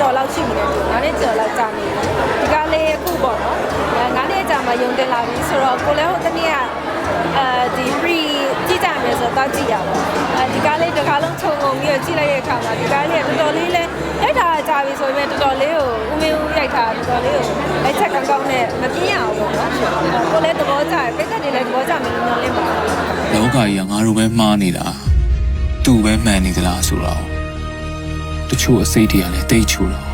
တော်တော်လောက်ရှိနေတယ်ငါးနှစ်ကျော်လောက်ကြာနေတယ်ဒီကားလေးအခုပေါ့နော်အဲငါးနှစ်ကြာမှယုံတင်လာပြီဆိုတော့ကိုလည်းဟိုတနေ့ကအဲဒီ free ကြည့်ကြမယ်ဆိုတော့ကြည့်ရပါအဲဒီကားလေးတစ်ခါလုံးခြုံငုံပြီးတော့ကြည့်လိုက်တဲ့အခါမှာဒီကားလေးကတော်တော်လေးလဲရိုက်တာကြာပြီဆိုရင်တော်တော်လေးကိုဦးမေဦးရိုက်တာတော်တော်လေးကိုလက်ချက်ကောင်းကောင်းနဲ့မပြင်းရအောင်ပေါ့နော်ကိုလည်းသဘောကျတယ်ပိတ်သက်တွေလည်းသဘောကျမယ်လို့မျှော်လင့်ပါတယ်လောကကြီးကငါတို့ပဲမှားနေတာသူ့ပဲမှန်နေသလားဆိုတော့ တချို့အစိတ်တွေကလည်းတိတ်ချူတော့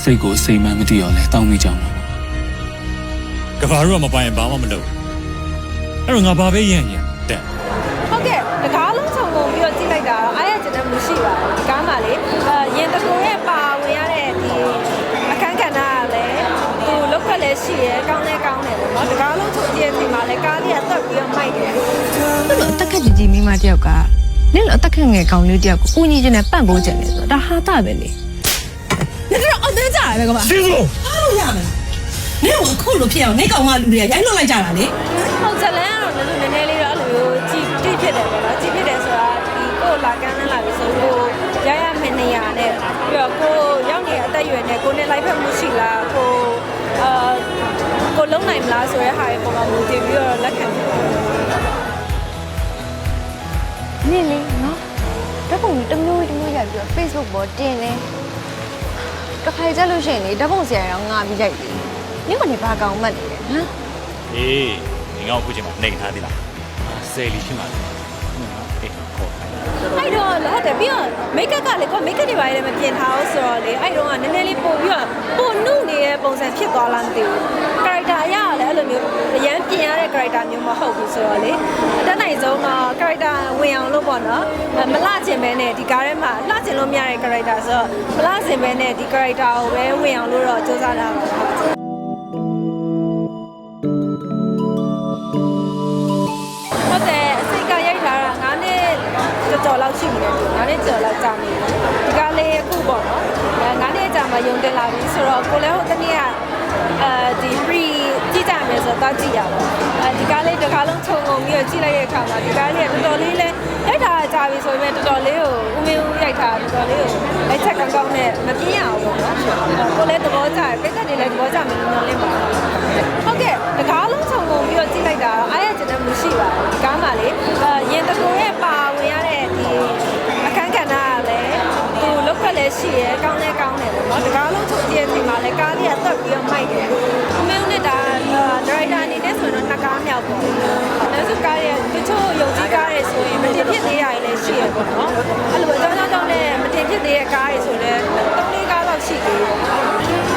စိတ်ကိုစိတ်မှန်းမသိတော့လဲတောင်းမိကြမှာပေါ့ကဘာတို့ကမပိုင်ရင်ဘာမှမလုပ်အဲ့တော့ငါဘာပဲရရင်တဲ့ဟုတ်ကဲ့တကားလုံးခြုံငုံပြီးတော့ကြည့်လိုက်တာအားရကျတဲ့မှုရှိပါတယ်ဒီကားမှာလေအဲရင်တကူရဲ့ပါဝင်ရတဲ့ဒီအခန်းကဏ္ဍကလည်းသူလောက်ခက်လည်းရှိရယ်ကောင်းလည်းကောင်းတယ်ပေါ့နော်တကားလုံးခြုံကြည့်တဲ့ချိန်မှာလည်းကားလေးကတက်ပြီးတော့မိုက်တယ်ဘယ်လိုအသက်ခက်ကြီးကြီးမိန်းမတယောက်က နင့်လိုအသက်ခံငယ်ကောင်လေးတယောက်ကိုဦးညီချင်းနဲ့ပန့်ပိုးချင်တယ်ဆိုတော့ဒါဟာတာပဲလေနင်တို့အသက်ကြရပဲကမဘာတင်းလို့အားလို့ရမလားနင့်ကခုလိုဖြစ်အောင်နင့်ကောင်မလူတွေကရိုက်လွတ်လိုက်ကြတာလေဟုတ်ဇလန်ကတော့လည်းနည်းနည်းလေးတော့အဲ့လိုမျိုးကြည်တိဖြစ်တယ်ပေါ့နော်ကြည်ဖြစ်တယ်ဆိုတာဒီကိုလာကန်းလန်းလာပြီဆိုကိုရရမယ်နေရာနဲ့ပြီးတော့ကိုရောက်နေတဲ့အသက်အရွယ်နဲ့ကိုနဲ့လိုက်ဖက်မှုရှိလားကိုအာကိုလုံးနိုင်မလားဆိုရဲဟာရဲ့ပုံမှာမူတည်ပြီးတော့လက်ခံ နင့်လေနော်ဓာတ်ပုံတမျိုးတမျိုးရိုက်ပြီးတော့ Facebook ပေါ်တင်နေတစ်ခါကြလို့ရှိရင်လေဓာတ်ပုံဆရာရောငါပြီးရိုက်တယ်နင့်ကနေဘာကောင်မှတ်နေလဲဟမ်အေးငငေါ့အခုချိန်မှာနေထားသေးလားဆယ်လီရှိမှလားအေးခေါ်အဲ့တော့ဟုတ်တယ်ပြီးတော့မိတ်ကပ်ကလည်းကိုမိတ်ကပ်တွေပါလည်းမပြင်ထားဘူးဆိုတော့လေအဲ့တော့ကနည်းနည်းလေးပို့ပြီးတော့ပို့နုနေတဲ့ပုံစံဖြစ်သွားလားမသိဘူး character အရကလည်းအဲ့လိုမျိုးအရန်ပြင်ရတဲ့ character မျိုးမဟုတ်ဘူးဆိုတော့လေအ တက်နိုင်ဆုံးတော့ character ဝင်အောင်လို့ပေါ့နော်မလှချင်ပဲနဲ့ဒီကားထဲမှာလှချင်လို့မရတဲ့ character ဆိုတော့မလှချင်ပဲနဲ့ဒီ character ကိုပဲဝင်အောင်လို့တော့စူးစမ်းတာပါဟုတ်တယ်အစိတ်ကရိုက်ထားတာ9နှစ်တော်တော်လောက်ရှိနေတယ်9နှစ်ကျော်လောက်ကြာနေတယ်ဒီကားလေးအခုပေါ့နော်အဲ9နှစ်ကြာမှယုံတင်လာပြီဆိုတော့ကိုလည်းဟိုတနေ့ကအဲဒီ free ကြည့်ကြမယ်ဆိုတော့ကြည့်ရပါအဲဒီကားလေးတစ်ခါလုံးခြုံငုံပြီးတော့ကြည့်လိုက်တဲ့အခါမှာဒီကားလေးကတော်တော်လေးလဲရိုက်တာကြာပြီဆိုရင်တော်တော်လေးကိုဦးမေဦးရိုက်တာတော်တော်လေးကိုလက်ချက်ကောင်းကောင်းနဲ့မပြင်းရအောင်ပေါ့နော်ကိုလည်းသဘောကျတယ်ပိတ်သက်တွေလည်းသဘောကျမယ်လို့မျှော်လင့်ပါတယ်ဟုတ်ကဲ့တကားလုံးခြုံငုံပြီးတော့ကြည့်လိုက်တာအားရကျတဲ့မှုရှိပါတယ်ဒီကားမှာလေအဲရင်တကူရဲ့ပါဝင်ရတဲ့ဒီအခန်းကဏ္ဍကလည်းသူလောက်ခက်လည်းရှိရယ်ကောင်းလည်းကောင်းတယ်ပေါ့နော်တကားလုံးခြုံကြည့်တဲ့ချိန်မှာလည်းကားလေးကတက်ပြီးတော့မိုက်တယ်ဦးမေဦးနဲ့ဒါ ဒရိုက်တာအနေနဲ့ဆိုတော့နှစ်ကားမြောက်ပေါ့နောက်စုကားရဲ့တချို့ယုံကြည်ကားတွေဆိုရင်မတင်ဖြစ်သေးရရင်လည်းရှိရပေါ့နော်အဲ့လိုအကြောင်းကြောင့်နဲ့မတင်ဖြစ်သေးတဲ့ကားတွေဆိုလည်း၃လေးကားလောက်ရှိသေးတယ်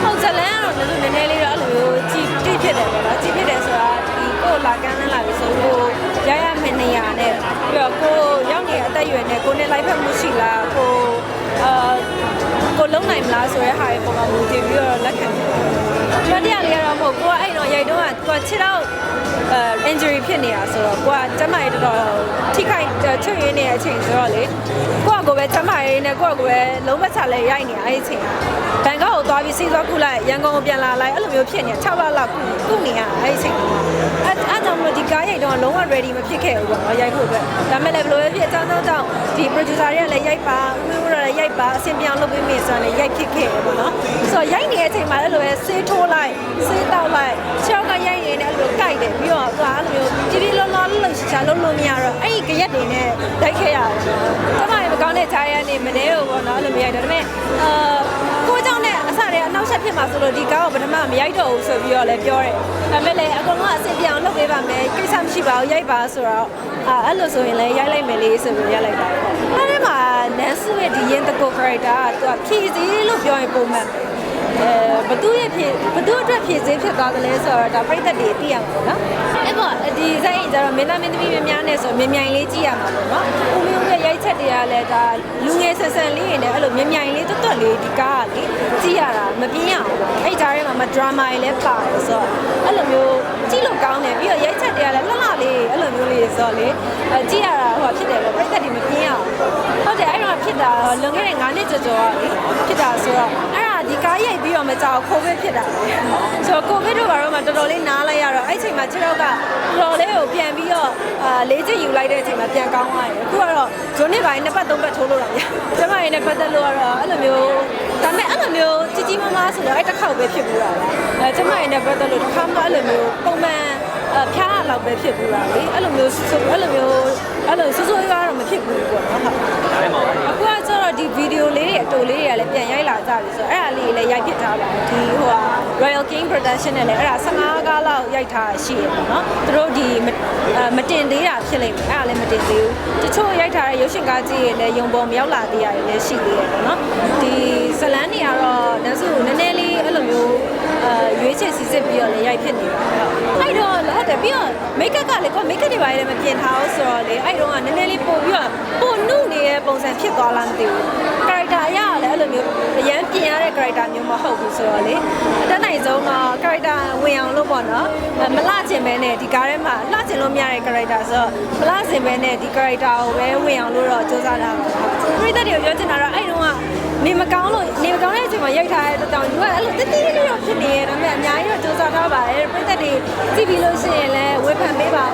ဟုတ်ဇလန်ကတော့လည်းနည်းနည်းလေးတော့အဲ့လိုမျိုးကြည်တိဖြစ်တယ်ပေါ့နော်ကြည်ဖြစ်တယ်ဆိုတာဒီကိုယ်လာကန်းနဲ့လာပြီဆိုကိုရရမယ့်နေရာနဲ့ပြီးတော့ကိုရောက်နေတဲ့အသက်အရွယ်နဲ့ကိုနဲ့လိုက်ဖက်မှုရှိလားကိုအာကိုလုံးနိုင်မလားဆိုရဲဟာရဲ့ပုံမှာမူတည်ပြီး ကတော့မဟုတ်ကိုကအဲ့တော့ရိုက်တော့ကကိုကခြေတော့အဲ injury ဖြစ်နေတာဆိုတော့ကိုကကျမကြီးတော်တော်ထိခိုက်ချွတ်ရင်းနေတဲ့အချိန်ဆိုတော့လေကိုကကိုပဲကျမကြီး နဲ့ကိုကကိုပဲလုံးဝချလဲရိုက်နေအဲ့ဒီအချိန်ကဘန်ကောက်ကိုသွားပြီးစီးသွားခုလိုက်ရန်ကုန်ကိုပြန်လာလိုက်အဲ့လိုမျိုးဖြစ်နေ6လလောက်ခုခုနေရအဲ့ဒီအချိန်ကအဲ့အဲ့ကြောင့်မလို့ဒီကားရိုက်တော့လုံးဝ ready မဖြစ်ခဲ့ဘူးပေါ့နော်ရိုက်ဖို့အတွက်ဒါပေမဲ့လည်းဘယ်လိုပဲဖြစ်အကြောင်းကြောင့်ဒီ producer တွေကလည်းရိုက်ပါဦးမျိုးတို့လည်းရိုက်ပါအဆင်ပြေအောင်လုပ်ပေးမယ်ဆိုတော့လည်းရိုက်ဖြစ်ခဲ့တယ်ပေါ့နော်ဆိုတော့ရိုက်နေတဲ့အချိန်မှာလည်းလိုပဲဆေးထိုးလိုက်ဆေးတောက်လိုက်ချောက်ကရိုက်နေတယ်အဲ့လိုကြိုက်တယ်ပြီးတော့သူကအဲ့လိုမျိုးကြည်ကြည်လောလောလှုပ်ရှားလုပ်လို့မရတော့အဲ့ဒီကြရက်တွေနဲ့တိုက်ခဲ့ရတယ်။ကျမလည်းမ နဲ့ဂျာရန်နေမနေတော့ဘောနော်အဲ့လိုမရိုက်တော့ဒါပေမဲ့အာကိုကြောင့်နဲ့အစတည်းအနောက်ဆက်ဖြစ်မှာဆိုလို့ဒီကားကိုပထမမရိုက်တော့ဘူးဆိုပြီးတော့လည်းပြောတယ်ဒါပေမဲ့လည်းအကုန်လုံးအဆင်ပြေအောင်လုပ်ပေးပါမယ်ကိစ္စမရှိပါဘူးရိုက်ပါဆိုတော့အာအဲ့လိုဆိုရင်လည်းရိုက်လိုက်မယ်လေဆိုပြီးရိုက်လိုက်တာပေါ့အဲ့ဒီမှာနန်စုရဲ့ဒီရင်တကို character ကသူကဖြည့်စည်းလို့ပြောရင်ပုံမှန်အဲဘသူရဲ့ဖြစ်ဘသူအတွက်ဖြစ်စေဖြစ်သွားတယ်လဲဆိုတော့ဒါပြိသက်တွေသိရမှာပေါ့နော်အဲ့တော့ဒီဆိုင်ကျတော့မင်းသားမင်းသမီးများများနဲ့ဆိုမြင်မြိုင်လေးကြည့်ရမှာပေါ့နော်ဦးမင်းဦးရဲ့ရိုက်ချက် ဒါလူငယ်ဆန်ဆန်လေးတွေနဲ့အဲ့လိုမြင်မြိုင်လေးတွတ်တွတ်လေးဒီကားကလေကြည့်ရတာမပြင်းရအောင်ပေါ့အဲ့ကြားထဲမှာမဒရာမာတွေလည်းပါတယ်ဆိုတော့အဲ့လိုမျိုးကြည့်လို့ကောင်းတယ်ပြီးတော့ရိုက်ချက်တွေကလည်းလှလှလေးအဲ့လိုမျိုးလေးဆိုတော့လေအဲကြည့်ရတာဟိုဖြစ်တယ်ပေါ့ပြိသက်တွေမပြင်းရအောင်ဟုတ်တယ်အဲ့တော့ဖြစ်တာလွန်ခဲ့တဲ့9နှစ်ကျော်ကျော်ကလေဖြစ်တာဆိုတော့အဲ့ ဒါဒီကားရိုက်ပြီးတော့မကြောက်ကိုဗစ်ဖြစ်တာပဲဆိုတော့ကိုဗစ်တို့ဘာလို့မှတော်တော်လေးနားလိုက်ရတော့အဲ့ချိန်မှာခြေထောက်ကတော်လေးကိုပြန်ပြီးတော့အာလေးချစ်ယူလိုက်တဲ့အချိန်မှာပြန်ကောင်းသွားတယ်အခုကတော့ဂျွန်းနေပိုင်းနှစ်ပတ်သုံးပတ်ထိုးလို့တော့ရကျမရင်းနဲ့ပတ်သက်လို့ကတော့အဲ့လိုမျိုးဒါပေမဲ့အဲ့လိုမျိုးကြီးကြီးမားမားဆိုတော့အဲ့တစ်ခေါက်ပဲဖြစ်ဘူးတာပဲအဲကျမရင်းနဲ့ပတ်သက်လို့တစ်ခါမှအဲ့လိုမျိုးပုံမှန်အဖျားရလောက်ပဲဖြစ်ဘူးတာလေအဲ့လိုမျိုးဆိုအဲ့လိုမျိုးအဲ့လိုဆိုးဆိုးရွားရွားတော့မဖြစ်ဘူးပေါ့နော်ဟုတ်အခုကကျတော့ဒီဗီဒီ ယိုလေးတွေအတူလေးတွေကလည်းပြန်ရိုက်လာကြပြီဆိုတော့အဲ့ဒါလေးလည်းရိုက်ဖြစ်ထားပါတယ်ဒီဟိုဟာ Royal King Production နဲ့လည်းအဲ့ဒါ15ကားလောက်ရိုက်ထားရှိရပေါ့နော်သူတို့ဒီမအဲမတင်သေးတာဖြစ်လိမ့်မယ်အဲ့ဒါလည်းမတင်သေးဘူးတချို့ရိုက်ထားတဲ့ရုပ်ရှင်ကားကြီးတွေလည်းယုံပုံမရောက်လာသေးရတယ်လည်းရှိသေးတယ်ပေါ့နော်ဒီဇလန်းတွေကတော့နန်းစုနည်းနည်းလေးအဲ့လိုမျိုး အဲရွေးချယ်စီစစ်ပြီးတော့လည်းရိုက်ဖြစ်နေပါတယ်ဟုတ်အဲ့တော့ဟုတ်တယ်ပြီးတော့ make up ကလည်းကို make up တွေပါလည်းမပြင်ထားဘူးဆိုတော့လေအဲ့တော့ကနည်းနည်းလေးပို့ပြီးတော့ပို့နုနေတဲ့ပုံစံဖြစ်သွားလားမသိဘူး character အရလည်းအဲ့လိုမျိုးအရန်ပြင်ရတဲ့ character မျိုးမဟုတ်ဘူးဆိုတော့လေအတက်နိုင်ဆုံးတော့ character ဝင်အောင်လို့ ပေါ့နော်မလှကျင်ပဲနဲ့ဒီကားထဲမှာလှကျင်လို့မရတဲ့ character ဆိုတော့မလှကျင်ပဲနဲ့ဒီ character ကိုပဲဝင်အောင်လို့တော့စူးစမ်းတာပါပရိသတ်တွေကိုပြောချင်တာတော့အဲ့တုန်းကနေမကောင်းလို့နေမကောင်းတဲ့အချိန်မှာရိုက်ထားတဲ့တောင်သူကအဲ့လိုတတိလေးတော့ဖြစ်နေရတော့မြအများကြီးတော့စူးစမ်းထားပါတယ်ပရိသတ်တွေကြည့်ပြီးလို့ရှိရင်လည်းဝေဖန်ပေးပါ